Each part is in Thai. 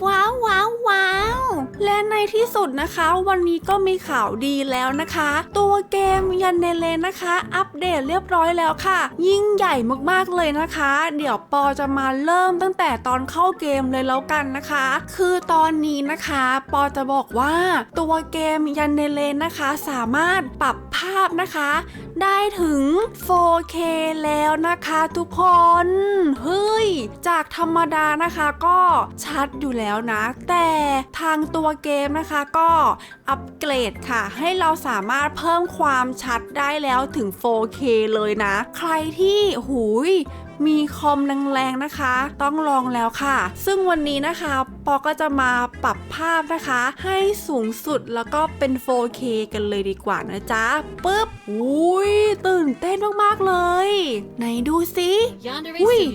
娃娃。 และในที่สุดนะคะ วันนี้ก็มีข่าวดีแล้วนะคะ ตัวเกมยันเนเลนะคะ อัปเดตเรียบร้อยแล้วค่ะ ยิ่งใหญ่มากๆเลยนะคะ เดี๋ยวปอจะมาเริ่มตั้งแต่ตอนเข้าเกมเลยแล้วกันนะคะ คือตอนนี้นะคะ ปอจะบอกว่าตัวเกมยันเนเลนะคะ สามารถปรับภาพนะคะ ได้ถึง 4K แล้วนะคะทุกคนเฮ้ยจากธรรมดานะคะก็ชัดอยู่แล้วนะ แต่ทางตัวเกมนะคะก็อัปเกรดค่ะ ให้เราสามารถเพิ่มความชัดได้แล้วถึง 4K เลยนะ ใครที่หูยมีคอมแรงๆนะคะ ต้องลองแล้วค่ะ ซึ่งวันนี้นะคะปอก็จะมาปรับภาพนะคะ ให้สูงสุดแล้วก็เป็น 4K กันเลยดีกว่านะจ๊ะปึ๊บอุ้ยตื่นเต้นมากๆเลย ไหนดูสิ Yonder Race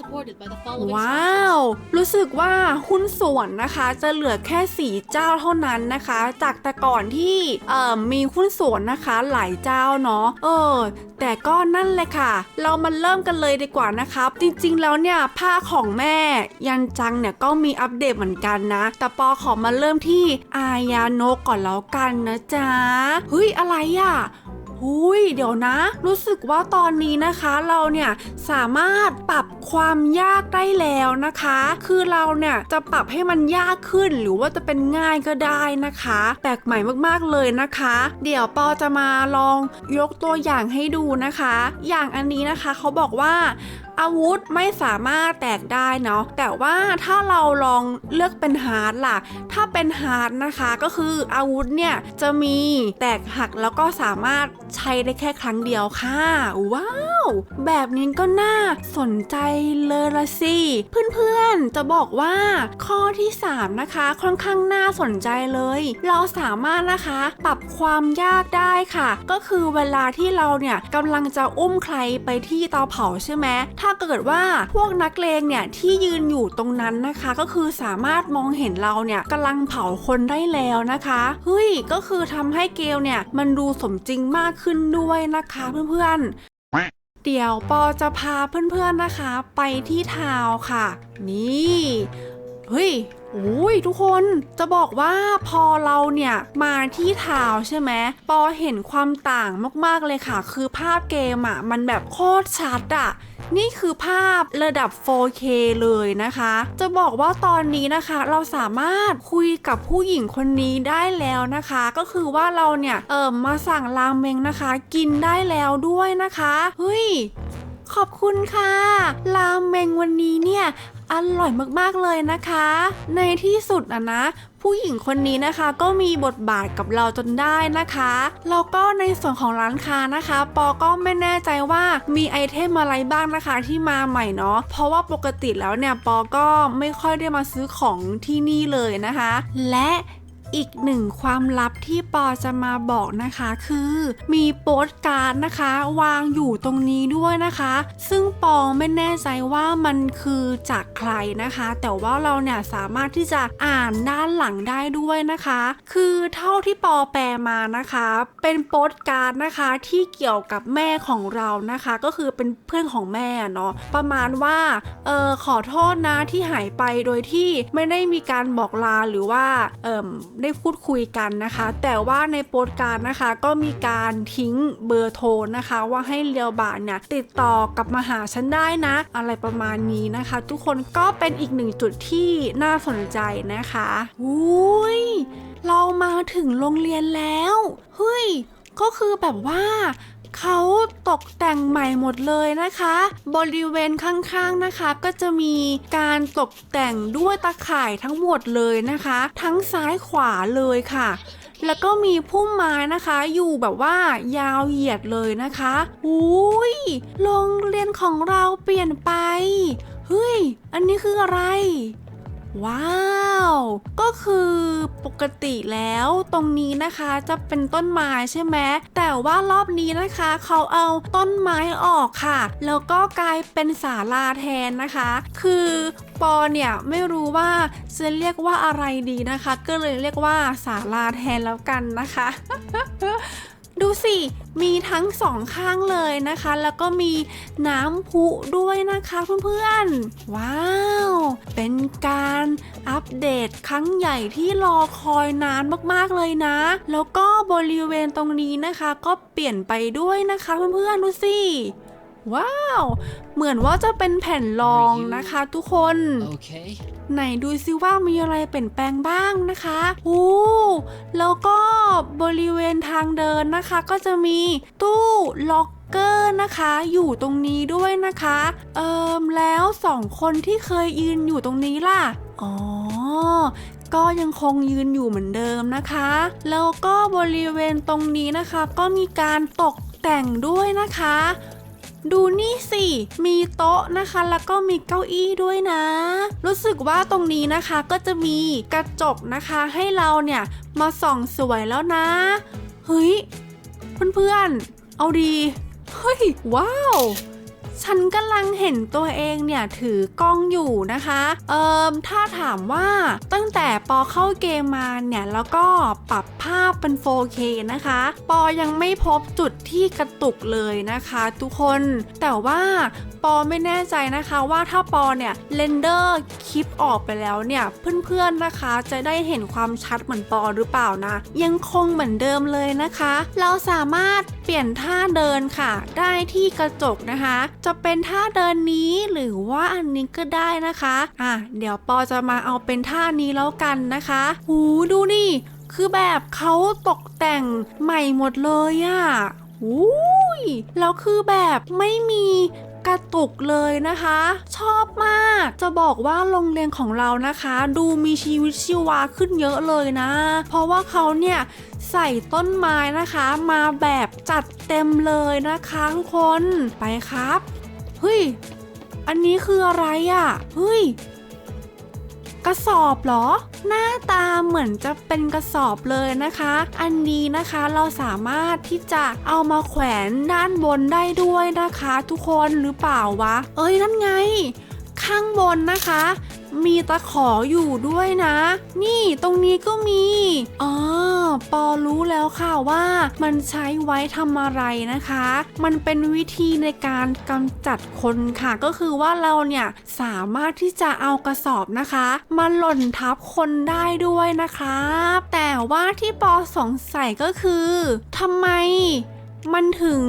supported by the following ว้าว รู้สึกว่าหุ้นส่วนนะคะจะเหลือแค่สีเจ้าเท่านั้นนะคะ จากแต่ก่อนที่เอ่อมีหุ้นส่วนนะคะหลายเจ้าเนาะเออแต่ก็นั่นแหละค่ะ เรามาเริ่มกันเลยดีกว่านะครับ จริงๆแล้วเนี่ยผ้าของแม่ ยันจังเนี่ยก็มีอัปเดตเหมือนกันนะ แต่ปอขอมาเริ่มที่อายาโนก่อนแล้วกันนะจ๊ะเฮ้ยอะไรอะ หุยเดี๋ยวนะ รู้สึกว่าตอนนี้นะคะเราเนี่ยสามารถปรับความยากได้แล้วนะคะ คือเราเนี่ยจะปรับให้มันยากขึ้นหรือว่าจะเป็นง่ายก็ได้นะคะ แปลกใหม่มากๆเลยนะคะ เดี๋ยวปอจะมาลองยกตัวอย่างให้ดูนะคะ อย่างอันนี้นะคะเขาบอกว่า อาวุธไม่สามารถแตกได้เนาะแต่ว่าถ้าเราลองเลือกเป็นฮาร์ดล่ะ ถ้าเป็นฮาร์ดนะคะก็คืออาวุธเนี่ยจะมีแตกหักแล้วก็สามารถใช้ได้แค่ครั้งเดียวค่ะ ว้าว แบบนี้ก็น่าสนใจเลยละสิเพื่อนๆจะบอกว่าข้อที่ 3 นะคะ ค่อนข้างน่าสนใจเลย เราสามารถนะคะปรับความยากได้ค่ะ ก็คือเวลาที่เราเนี่ยกำลังจะอุ้มใครไปที่เตาเผาใช่ไหมถ้าาเกิดว่าพวกนักเลงเนี่ยที่ยืนอยู่ตรงนั้นนะคะ ก็คือสามารถมองเห็นเราเนี่ยกำลังเผาคนได้แล้วนะคะเฮ้ยก็คือทำให้เกลเนี่ยมันดูสมจริงมากขึ้นด้วยนะคะเพื่อนๆ เดี๋ยวปอจะพาเพื่อนๆนะคะ ไปที่ทาวค่ะ นี่เฮ้ย อ้ยทุกคนจะบอกว่าพอเราเนี่ยมาที่ทาวใช่ไหมปอเห็นความต่างมากๆเลยค่ะ คือภาพเกมอะ่ะมันแบบโคตรชัดอะ่ะนี่คือภาพระดับ 4K เลยนะคะ จะบอกว่าตอนนี้นะคะ เราสามารถคุยกับผู้หญิงคนนี้ได้แล้วนะคะ ก็คือว่าเราเนี่ยเอิมมาสั่งรามเมงนะคะ กินได้แล้วด้วยนะคะ เฮ้ยขอบคุณค่ะ รามเมงวันนี้เนี่ย อร่อยมากๆเลยนะคะ ในที่สุดอะนะ ผู้หญิงคนนี้นะคะก็มีบทบาทกับเราจนได้นะคะแล้วก็ในส่วนของร้านค้านะคะ ปอก็ไม่แน่ใจว่ามีไอเทมอะไรบ้างนะคะที่มาใหม่เนาะเพราะว่าปกติแล้วเนี่ยปอก็ไม่ค่อยได้มาซื้อของที่นี่เลยนะคะ และ อีกหนึ่งความลับที่ปอจะมาบอกนะคะคือ มีโปสการ์ดนะคะ วางอยู่ตรงนี้ด้วยนะคะ ซึ่งปอไม่แน่ใจว่ามันคือจากใครนะคะ แต่ว่าเราเนี่ยสามารถที่จะอ่านด้านหลังได้ด้วยนะคะ คือเท่าที่ปอแปลมานะคะ เป็นโปสการ์ดนะคะที่เกี่ยวกับแม่ของเรานะคะ ก็คือเป็นเพื่อนของแม่เนาะประมาณว่าเออขอโทษนะที่หายไปโดยที่ไม่ได้มีการบอกลาหรือว่าเอ่มได้พูดคุยกันนะคะ แต่ว่าในโปสการ์ดนะคะก็มีการทิ้งเบอร์โทรนะคะ ว่าให้เรียวบาทเนี่ยติดต่อกลับมาหาฉันได้นะ อะไรประมาณนี้นะคะ ทุกคนก็เป็นอีกหนึ่งจุดที่น่าสนใจนะคะอุ้ยเรามาถึงโรงเรียนแล้ว เฮ้ย ก็คือแบบว่า เขาตกแต่งใหม่หมดเลยนะคะ บริเวณข้างๆนะคะ ก็จะมีการตกแต่งด้วยตะข่ายทั้งหมดเลยนะคะ ทั้งซ้ายขวาเลยค่ะ แล้วก็มีพุ่มไม้นะคะ อยู่แบบว่ายาวเหยียดเลยนะคะอุ้ยโรงเรียนของเราเปลี่ยนไปเฮ้ย อันนี้คืออะไร ว้าว ก็คือปกติแล้วตรงนี้นะคะจะเป็นต้นไม้ใช่ไหมแต่ว่ารอบนี้นะคะเขาเอาต้นไม้ออกค่ะ แล้วก็กลายเป็นศาลาแทนนะคะ คือปอเนี่ยไม่รู้ว่าจะเรียกว่าอะไรดีนะคะ ก็เลยเรียกว่าศาลาแทนแล้วกันนะคะ ดูสิ มีทั้งสองข้างเลยนะคะ แล้วก็มีน้ำพุด้วยนะคะเพื่อนๆ ว้าว เป็นการอัปเดตครั้งใหญ่ที่รอคอยนานมากๆเลยนะ แล้วก็บริเวณตรงนี้นะคะ ก็เปลี่ยนไปด้วยนะคะเพื่อนๆ ดูสิว้าว เหมือนว่าจะเป็นแผ่นรองนะคะทุกคน Okay. ไหนดูซิว่ามีอะไรเปลี่ยนแปลงบ้างนะคะโอ้แล้วก็ บริเวณทางเดินนะคะ ก็จะมีตู้ล็อกเกอร์นะคะอยู่ตรงนี้ด้วยนะคะ เอิมแล้วสองคนที่เคยยืนอยู่ตรงนี้ล่ะ อ๋อ ก็ยังคงยืนอยู่เหมือนเดิมนะคะ แล้วก็บริเวณตรงนี้นะคะ ก็มีการตกแต่งด้วยนะคะ ดูนี่สิ มีโต๊ะนะคะ แล้วก็มีเก้าอี้ด้วยนะ รู้สึกว่าตรงนี้นะคะก็จะมีกระจกนะคะให้เราเนี่ยมาส่องสวยแล้วนะ เฮ้ย เพื่อนๆ เอาดี เฮ้ย ว้าว ฉันกำลังเห็นตัวเองเนี่ยถือกล้องอยู่นะคะ เอิมถ้าถามว่าตั้งแต่ปอเข้าเกมมาเนี่ยแล้วก็ปรับภาพเป็น 4K นะคะ ปอยังไม่พบจุดที่กระตุกเลยนะคะทุกคน แต่ว่าปอไม่แน่ใจนะคะว่าถ้าปอเนี่ยเรนเดอร์คลิปออกไปแล้วเนี่ยเพื่อนๆนะคะจะได้เห็นความชัดเหมือนปอหรือเปล่านะ ยังคงเหมือนเดิมเลยนะคะ เราสามารถเปลี่ยนท่าเดินค่ะ ได้ที่กระจกนะคะจะเป็นท่าเดินนี้หรือว่าอันนี้ก็ได้นะคะ อะเดี๋ยวปอจะมาเอาเป็นท่านี้แล้วกันนะคะ หูดูดิคือแบบเขาตกแต่งใหม่หมดเลยอะอุ้ยแล้วคือแบบไม่มีกระตุกเลยนะคะ ชอบมากจะบอกว่าโรงเรียนของเรานะคะ ดูมีชีวิตชีวาขึ้นเยอะเลยนะ เพราะว่าเขาเนี่ยใส่ต้นไม้นะคะ มาแบบจัดเต็มเลยนะคะทุกคนไปครับ เฮ้ย อันนี้คืออะไรอะ่ะ เฮ้ย กระสอบเหรอ หน้าตาเหมือนจะเป็นกระสอบเลยนะคะ อันนี้นะคะเราสามารถที่จะเอามาแขวนด้านบนได้ด้วยนะคะ ทุกคนหรือเปล่าวะ เอ้ยนั่นไง ข้างบนนะคะ มีตะขออยู่ด้วยนะ นี่ตรงนี้ก็มีอ๋อปอรู้แล้วค่ะว่ามันใช้ไว้ทำอะไรนะคะ มันเป็นวิธีในการกำจัดคนค่ะ ก็คือว่าเราเนี่ยสามารถที่จะเอากระสอบนะคะมาหล่นทับคนได้ด้วยนะครับ แต่ว่าที่ปอสงสัยก็คือทำไมมันถึง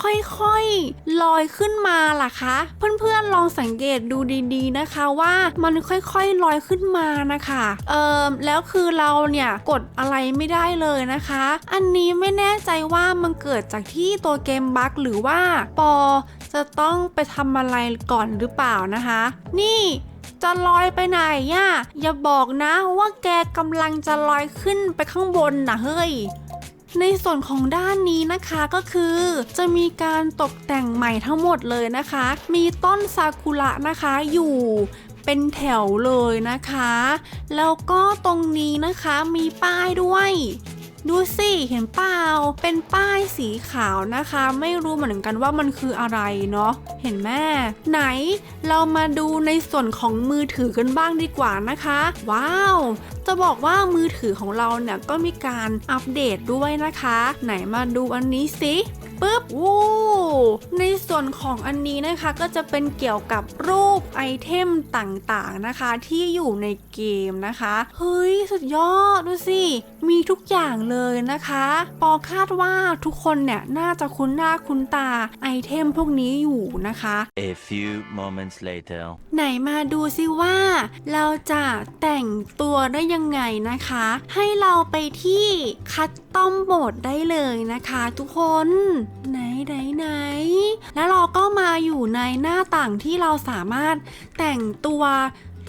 ค่อยๆลอยขึ้นมาล่ะคะ เพื่อนๆลองสังเกตดูดีๆนะคะว่ามันค่อยๆลอยขึ้นมานะคะเอ่อแล้วคือเราเนี่ยกดอะไรไม่ได้เลยนะคะ อันนี้ไม่แน่ใจว่ามันเกิดจากที่ตัวเกมบั๊กหรือว่าปอจะต้องไปทำอะไรก่อนหรือเปล่านะคะ นี่จะลอยไปไหนย่ะอย่าบอกนะว่าแกกำลังจะลอยขึ้นไปข้างบนนะเฮ้ย ในส่วนของด้านนี้นะคะก็คือจะมีการตกแต่งใหม่ทั้งหมดเลยนะคะ มีต้นซากุระนะคะอยู่เป็นแถวเลยนะคะ แล้วก็ตรงนี้นะคะมีป้ายด้วย ดูสิเห็นเปล่า เป็นป้ายสีขาวนะคะ ไม่รู้เหมือนกันว่ามันคืออะไรเนาะเห็นแม่ไหนเรามาดูในส่วนของมือถือกันบ้างดีกว่านะคะ ว้าว จะบอกว่ามือถือของเราเนี่ยก็มีการอัปเดตด้วยนะคะ ไหนมาดูอันนี้สิ ปึ๊บวู้ในส่วนของอันนี้นะคะก็จะเป็นเกี่ยวกับรูปไอเทมต่างๆนะคะที่อยู่ในเกมนะคะเฮ้ยสุดยอดดูสิมีทุกอย่างเลยนะคะปอคาดว่าทุกคนเนี่ยน่าจะคุ้นหน้าคุ้นตาไอเทมพวกนี้อยู่นะคะ A few moments later. ไหนมาดูซิว่า เราจะแต่งตัวได้ยังไงนะคะ ให้เราไปที่คัสตอมโหมดได้เลยนะคะทุกคนไหนไหนไหน แล้วเราก็มาอยู่ในหน้าต่างที่เราสามารถแต่งตัว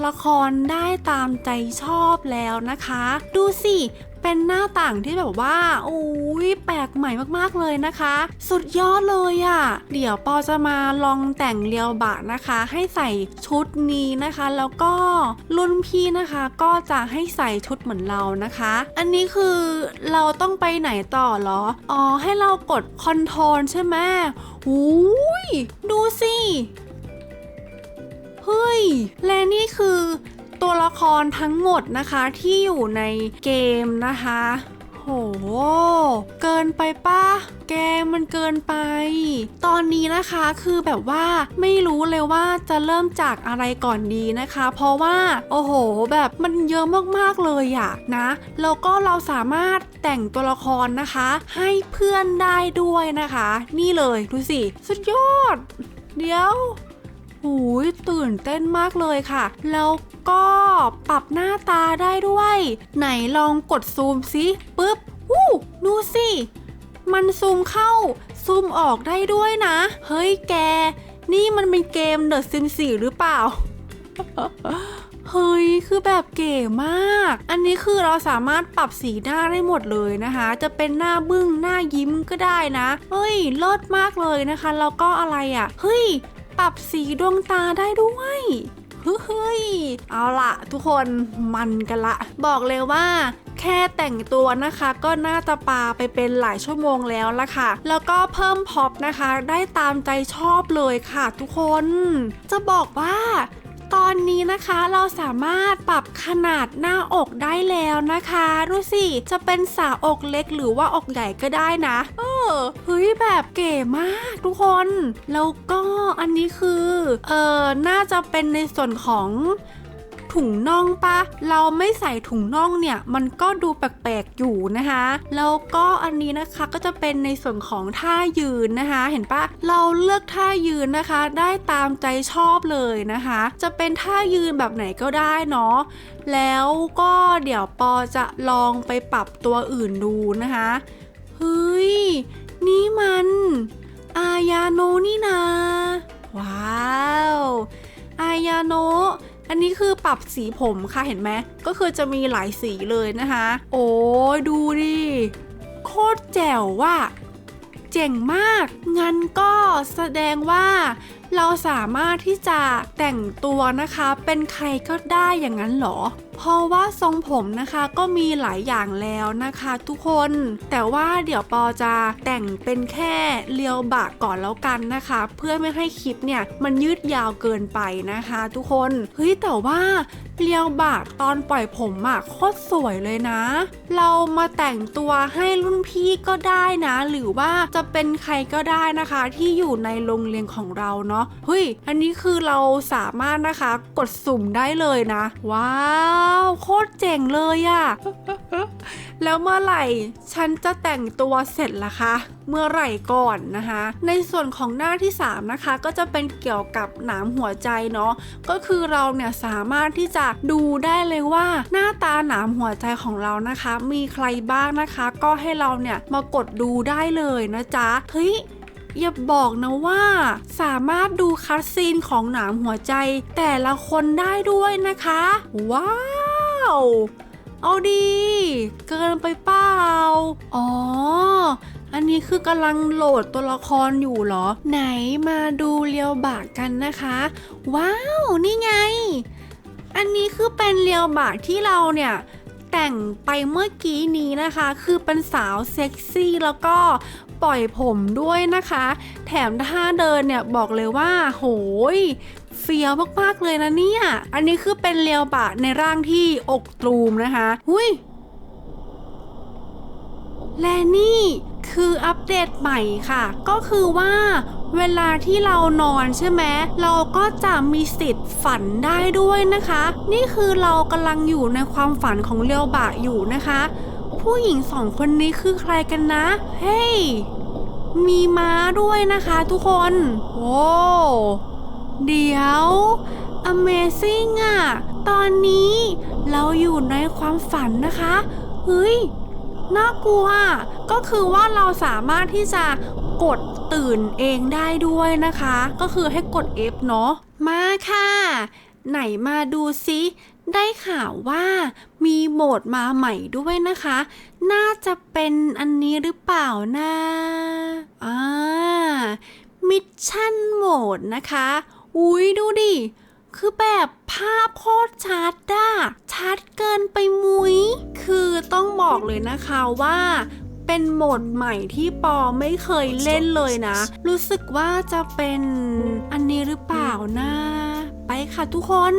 ละครได้ตามใจชอบแล้วนะคะ ดูสิเป็นหน้าต่างที่แบบว่าโอ้ยแปลกใหม่มากๆเลยนะคะ สุดยอดเลยอะ่ะ เดี๋ยวปอจะมาลองแต่งเรียวบะนะคะ ให้ใส่ชุดนี้นะคะ แล้วก็รุ่นพี่นะคะ ก็จะให้ใส่ชุดเหมือนเรานะคะ อันนี้คือเราต้องไปไหนต่อเหรอ อ๋อให้เรากดคอนโทรลใช่ไหมอุ้ยดูสิ เฮ้ย และนี่คือตัวละครทั้งหมดนะคะที่อยู่ในเกมนะคะ โห เกินไปป้าแกมันเกินไป ตอนนี้นะคะคือแบบว่าไม่รู้เลยว่าจะเริ่มจากอะไรก่อนดีนะคะ เพราะว่า โอ้โห แบบมันเยอะมากๆเลยอะนะแล้วก็เราสามารถแต่งตัวละครนะคะ ให้เพื่อนได้ด้วยนะคะ นี่เลยดูสิ สุดยอด เดี๋ยว หูยตื่นเต้นมากเลยค่ะ แล้วก็ปรับหน้าตาได้ด้วย ไหนลองกดซูมสิปึ๊บวู้ดูสิ มันซูมเข้า ซูมออกได้ด้วยนะ เฮ้ยแก นี่มันเป็นเกม The Sims 4หรือเปล่า เฮ้ย คือแบบเก๋มาก อันนี้คือเราสามารถปรับสีหน้าได้หมดเลยนะคะ จะเป็นหน้าบึ้งหน้ายิ้มก็ได้นะ เฮ้ยเลิศมากเลยนะคะ แล้วก็อะไรอะ่ะ เฮ้ย ปรับสีดวงตาได้ด้วยเฮ้ย เอาละทุกคนมันกันละ บอกเลยว่าแค่แต่งตัวนะคะก็น่าจะปาไปเป็นหลายชั่วโมงแล้วละค่ะ แล้วก็เพิ่มพ็อปนะคะ ได้ตามใจชอบเลยค่ะทุกคน จะบอกว่า ตอนนี้นะคะเราสามารถปรับขนาดหน้าอกได้แล้วนะคะดูสิจะเป็นสาวอกเล็กหรือว่าอกใหญ่ก็ได้นะ เออเฮ้ยแบบเก๋มากทุกคน แล้วก็อันนี้คือ เออน่าจะเป็นในส่วนของ ถุงน่องปะเราไม่ใส่ถุงน่องเนี่ยมันก็ดูแปลกๆอยู่นะคะแล้วก็อันนี้นะคะก็จะเป็นในส่วนของท่ายืนนะคะ เห็นปะเราเลือกท่ายืนนะคะ ได้ตามใจชอบเลยนะคะ จะเป็นท่ายืนแบบไหนก็ได้เนาะแล้วก็เดี๋ยวปอจะลองไปปรับตัวอื่นดูนะคะเฮ้ยนี่มัน อายาโนนี่นาว้าว อายาโน อันนี้คือปรับสีผมค่ะเห็นไหมก็คือจะมีหลายสีเลยนะคะ โอ้ดูดิโคตรแจ๋วว่ะเจ๋งมาก งั้นก็แสดงว่าเราสามารถที่จะแต่งตัวนะคะ เป็นใครก็ได้อย่างนั้นเหรอเพราะว่าทรงผมนะคะก็มีหลายอย่างแล้วนะคะทุกคน แต่ว่าเดี๋ยวปอจะแต่งเป็นแค่เลียวบากก่อนแล้วกันนะคะ เพื่อไม่ให้คลิปเนี่ยมันยืดยาวเกินไปนะคะ ทุกคน เฮ้ยแต่ว่าเลียวบากตอนปล่อยผมอะโคตรสวยเลยนะ เรามาแต่งตัวให้รุ่นพี่ก็ได้นะ หรือว่าจะเป็นใครก็ได้นะคะ ที่อยู่ในโรงเรียนของเราเนาะเฮ้ย อันนี้คือเราสามารถนะคะ กดสุ่มได้เลยนะ ว้าวโคตรเจ๋งเลยอะ แล้วเมื่อไหร่ ฉันจะแต่งตัวเสร็จล่ะคะ เมื่อไหร่ก่อนนะคะ ในส่วนของหน้าที่ 3 นะคะ ก็จะเป็นเกี่ยวกับหนามหัวใจเนาะก็คือเราเนี่ยสามารถที่จะดูได้เลยว่าหน้าตาหนามหัวใจของเรานะคะ มีใครบ้างนะคะ ก็ให้เราเนี่ยมากดดูได้เลยนะจ๊ะเฮ้ย อย่าบอกนะว่า สามารถดูคัดซีนของหนามหัวใจ แต่ละคนได้ด้วยนะคะ ว้าว เอาดี เกินไปเปล่า อ๋อ อันนี้คือกำลังโหลดตัวละครอยู่เหรอ ไหนมาดูเลียวบากกันนะคะ ว้าว นี่ไง อันนี้คือเป็นเลียวบากที่เราเนี่ยแต่งไปเมื่อกี้นี้นะคะ คือเป็นสาวเซ็กซี่แล้วก็ ปล่อยผมด้วยนะคะ แถมท่าเดินเนี่ยบอกเลยว่า โหยเฟี้ยวมากๆเลยนะเนี่ย อันนี้คือเป็นเลียวบะในร่างที่อกตรูมนะคะหุยและนี่คืออัปเดตใหม่ค่ะ ก็คือว่าเวลาที่เรานอนใช่ไหมเราก็จะมีสิทธิ์ฝันได้ด้วยนะคะ นี่คือเรากำลังอยู่ในความฝันของเลียวบะอยู่นะคะ ผู้หญิงสองคนนี้คือใครกันนะ เฮ้ย มีม้าด้วยนะคะทุกคน โอ้เดี๋ยว Amazing อะตอนนี้เราอยู่ในความฝันนะคะ เฮ้ย น่ากลัว ก็คือว่าเราสามารถที่จะกดตื่นเองได้ด้วยนะคะ ก็คือให้กด F เนาะ มาค่ะ ไหนมาดูซิ ได้ข่าวว่ามีโหมดมาใหม่ด้วยนะคะ น่าจะเป็นอันนี้หรือเปล่านะอ่ามิชชั่นโหมดนะคะ อุ้ยดูดิ คือแบบภาพโคตรชัดอะชัดเกินไปมุยคือต้องบอกเลยนะคะว่าเป็นโหมดใหม่ที่ปอไม่เคยเล่นเลยนะ รู้สึกว่าจะเป็นอันนี้หรือเปล่านะ ค่ะทุกคน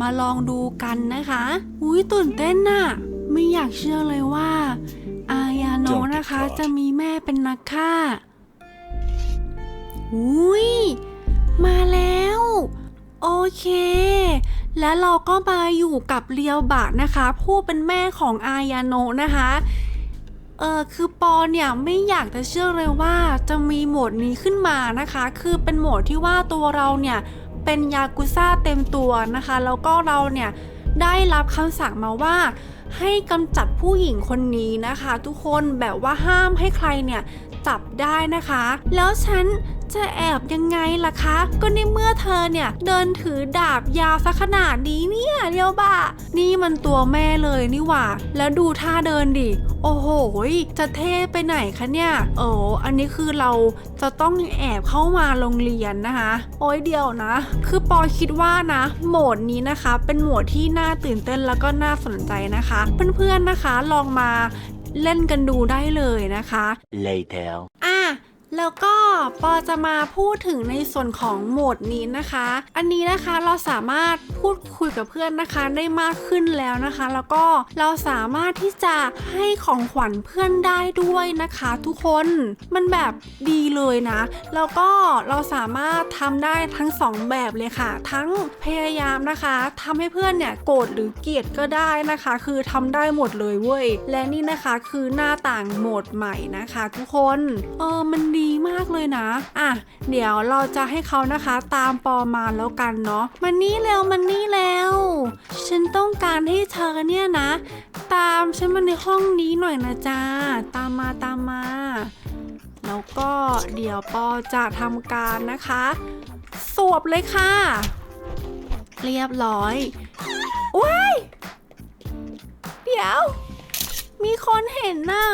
มาลองดูกันนะคะอุ้ยตื่นเต้นน่ะ ไม่อยากเชื่อเลยว่า อายาโนะ Don't get นะคะ caught จะมีแม่เป็นนักฆ่าอุ้ยมาแล้ว โอเค แล้วเราก็มาอยู่กับเรียวบะนะคะ ผู้เป็นแม่ของอายาโนะนะคะเออคือปอเนี่ยไม่อยากจะเชื่อเลยว่าจะมีโหมดนี้ขึ้นมานะคะ คือเป็นโหมดที่ว่าตัวเราเนี่ย เป็นยากุซ่าเต็มตัวนะคะ แล้วก็เราเนี่ยได้รับคำสั่งมาว่า ให้กำจัดผู้หญิงคนนี้นะคะ ทุกคนแบบว่าห้ามให้ใครเนี่ยจับได้นะคะ แล้วฉัน จะแอบยังไงล่ะคะ ก็ในเมื่อเธอเนี่ยเดินถือดาบยาวซะขนาดนี้เนี่ยเดียวบ่านี่มันตัวแม่เลยนี่หว่า แล้วดูท่าเดินดิ โอ้โห จะเท่ไปไหนคะเนี่ยโอ้อันนี้คือเราจะต้องแอบเข้ามาโรงเรียนนะคะ โอ้ยเดียวนะ คือปอคิดว่านะ โหมดนี้นะคะ เป็นโหมดที่น่าตื่นเต้นแล้วก็น่าสนใจนะคะ เพื่อนๆนะคะลองมาเล่นกันดูได้เลยนะคะ Later. อะ แล้วก็ปอจะมาพูดถึงในส่วนของโหมดนี้นะคะ อันนี้นะคะเราสามารถพูดคุยกับเพื่อนนะคะได้มากขึ้นแล้วนะคะ แล้วก็เราสามารถที่จะให้ของขวัญเพื่อนได้ด้วยนะคะ ทุกคนมันแบบดีเลยนะ แล้วก็เราสามารถทำได้ทั้งสองแบบเลยค่ะ ทั้งพยายามนะคะทำให้เพื่อนเนี่ยโกรธหรือเกลียดก็ได้นะคะ คือทำได้หมดเลยเว้ยและนี่นะคะคือหน้าต่างโหมดใหม่นะคะ ทุกคนเออมันดีีมากเลยนะ อะ เดี๋ยวเราจะให้เขานะคะตามปอมาแล้วกันเนาะ มันนี่เร็วมันนี่เร็วฉันต้องการให้เธอเนี่ยนะ ตามฉันมาในห้องนี้หน่อยนะจ๊ะตามมาตามมา แล้วก็เดี๋ยวปอจะทำการนะคะ สวบเลยค่ะ เรียบร้อยว้าย เดี๋ยว มีคนเห็นน่ะ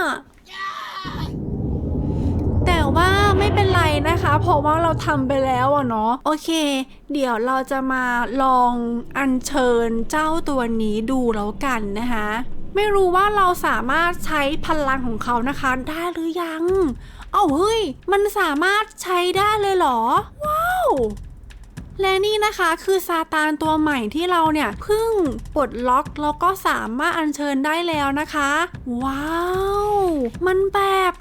ไม่เป็นไรนะคะ เพราะว่าเราทำไปแล้วอะเนาะโอเค เดี๋ยวเราจะมาลองอัญเชิญเจ้าตัวนี้ดูแล้วกันนะคะ ไม่รู้ว่าเราสามารถใช้พลังของเขานะคะได้หรือยัง เอ้าเฮ้ย มันสามารถใช้ได้เลยเหรอ ว้าวและนี่นะคะคือซาตานตัวใหม่ที่เราเนี่ยเพิ่งปลดล็อกแล้วก็สามารถอัญเชิญได้แล้วนะคะ ว้าว มันแบบ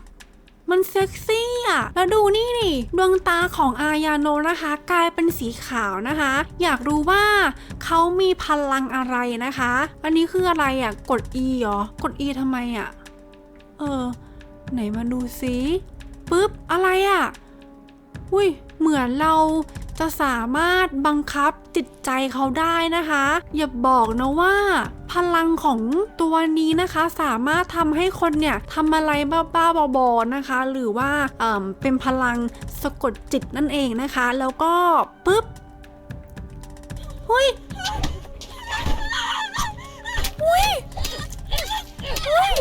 มันเซ็กซี่อะ แล้วดูนี่นี่ดวงตาของอายาโนนะคะ กลายเป็นสีขาวนะคะ อยากรู้ว่าเขามีพลังอะไรนะคะ อันนี้คืออะไรอะ กด E เหรอ กด E ทำไมอะ เออ ไหนมาดูซิปุ๊บ อะไรอะ อุ้ย เหมือนเราจะสามารถบังคับจิตใจเขาได้นะคะ อย่าบอกนะว่า พลังของตัวนี้นะคะ สามารถทำให้คนเนี่ยทำอะไรบ้าๆบอๆนะคะ หรือว่าเอ่มเป็นพลังสะกดจิตนั่นเองนะคะ แล้วก็ปึ๊บหุยหุยหุย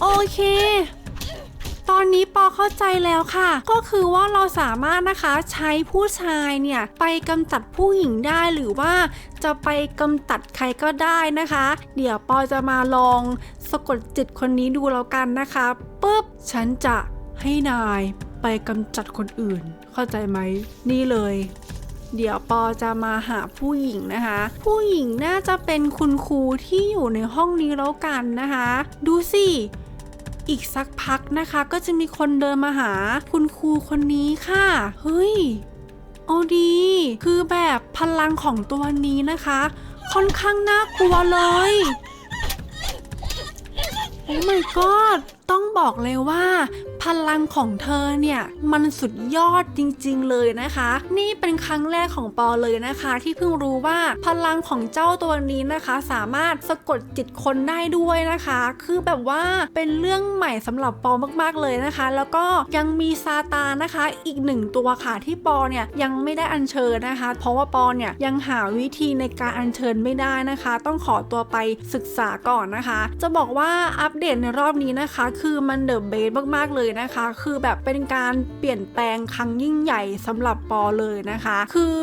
โอเค ตอนนี้ปอเข้าใจแล้วค่ะ ก็คือว่าเราสามารถนะคะใช้ผู้ชายเนี่ย ไปกำจัดผู้หญิงได้หรือว่าจะไปกำจัดใครก็ได้นะคะ เดี๋ยวปอจะมาลองสะกดจิตคนนี้ดูแล้วกันนะคะปุ๊บฉันจะให้นายไปกำจัดคนอื่น เข้าใจไหมนี่เลยเดี๋ยวปอจะมาหาผู้หญิงนะคะ ผู้หญิงน่าจะเป็นคุณครูที่อยู่ในห้องนี้แล้วกันนะคะ ดูสิ อีกสักพักนะคะ ก็จะมีคนเดินมาหาคุณครูคนนี้ค่ะ เฮ้ยเอาดี คือแบบพลังของตัวนี้นะคะ ค่อนข้างน่ากลัวเลย โอ้ my god ต้องบอกเลยว่า พลังของเธอเนี่ยมันสุดยอดจริงๆเลยนะคะ นี่เป็นครั้งแรกของปอเลยนะคะ ที่เพิ่งรู้ว่าพลังของเจ้าตัวนี้นะคะ สามารถสะกดจิตคนได้ด้วยนะคะ คือแบบว่าเป็นเรื่องใหม่สำหรับปอมากๆเลยนะคะ แล้วก็ยังมีซาตานนะคะอีกหนึ่งตัวค่ะที่ปอเนี่ยยังไม่ได้อัญเชิญนะคะ เพราะว่าปอเนี่ยยังหาวิธีในการอัญเชิญไม่ได้นะคะ ต้องขอตัวไปศึกษาก่อนนะคะ จะบอกว่าอัปเดตในรอบนี้นะคะคือมันเดอะเบสมากๆเลยนะคะ คือแบบเป็นการเปลี่ยนแปลงครั้งยิ่งใหญ่สำหรับปอเลยนะคะ คือ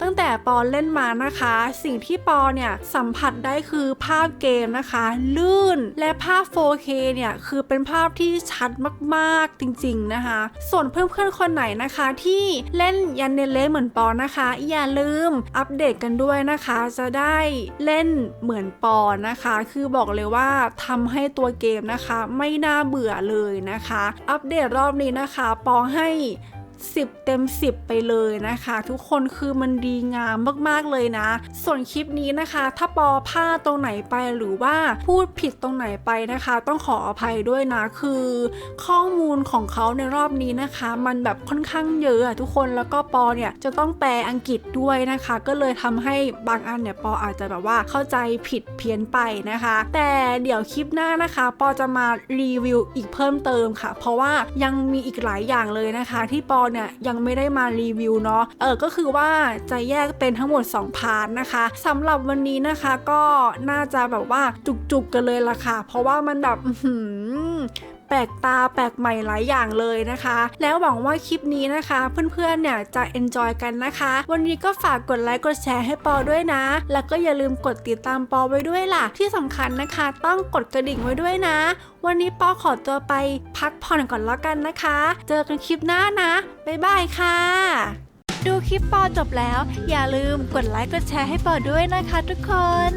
ตั้งแต่ปอเล่นมานะคะ สิ่งที่ปอเนี่ยสัมผัสได้คือภาพเกมนะคะ ลื่นและภาพ 4K เนี่ยคือเป็นภาพที่ชัดมากๆจริงๆนะคะ ส่วนเพื่อนๆคนไหนนะคะที่เล่นยันเนเลเหมือนปอนะคะ อย่าลืมอัปเดตกันด้วยนะคะ จะได้เล่นเหมือนปอนะคะ คือบอกเลยว่าทำให้ตัวเกมนะคะ ไม่น่าเบื่อเลยนะคะ อัปเดตรอบนี้นะคะ ปอให้ 10 เต็ม 10 ไปเลยนะคะ ทุกคนคือมันดีงามมากๆเลยนะ ส่วนคลิปนี้นะคะ ถ้าปอพลาตรงไหนไปหรือว่าพูดผิดตรงไหนไปนะคะ ต้องขออภัยด้วยนะคือ ข้อมูลของเขาในรอบนี้นะคะ มันแบบค่อนข้างเยอะอะทุกคนแล้วก็ปอเนี่ยจะต้องแปลอังกฤษด้วยนะคะ ก็เลยทำให้บางอันเนี่ยปออาจจะแบบว่าเข้าใจผิดเพี้ยนไปนะคะ แต่เดี๋ยวคลิปหน้านะคะ ปอจะมารีวิวอีกเพิ่มเติมค่ะ เพราะว่ายังมีอีกหลายอย่างเลยนะคะ ที่ปอเนี่ยยังไม่ได้มารีวิวเนาะเออก็คือว่าจะแยกเป็นทั้งหมด 2 พาร์ทนะคะสำหรับวันนี้นะคะก็น่าจะแบบว่าจุกๆกันเลยละค่ะ เพราะว่ามันแบบ แปลกตาแปลกใหม่หลายอย่างเลยนะคะ แล้วหวังว่าคลิปนี้นะคะ เพื่อนๆเนี่ยจะ enjoy กันนะคะ วันนี้ก็ฝากกดไลค์กดแชร์ให้ปอด้วยนะ แล้วก็อย่าลืมกดติดตามปอไว้ด้วยล่ะ ที่สำคัญนะคะ ต้องกดกระดิ่งไว้ด้วยนะ วันนี้ปอขอตัวไปพักผ่อนก่อนแล้วกันนะคะ เจอกันคลิปหน้านะบ๊ายบายค่ะดูคลิปปอจบแล้ว อย่าลืมกดไลค์กดแชร์ให้ปอด้วยนะคะทุกคน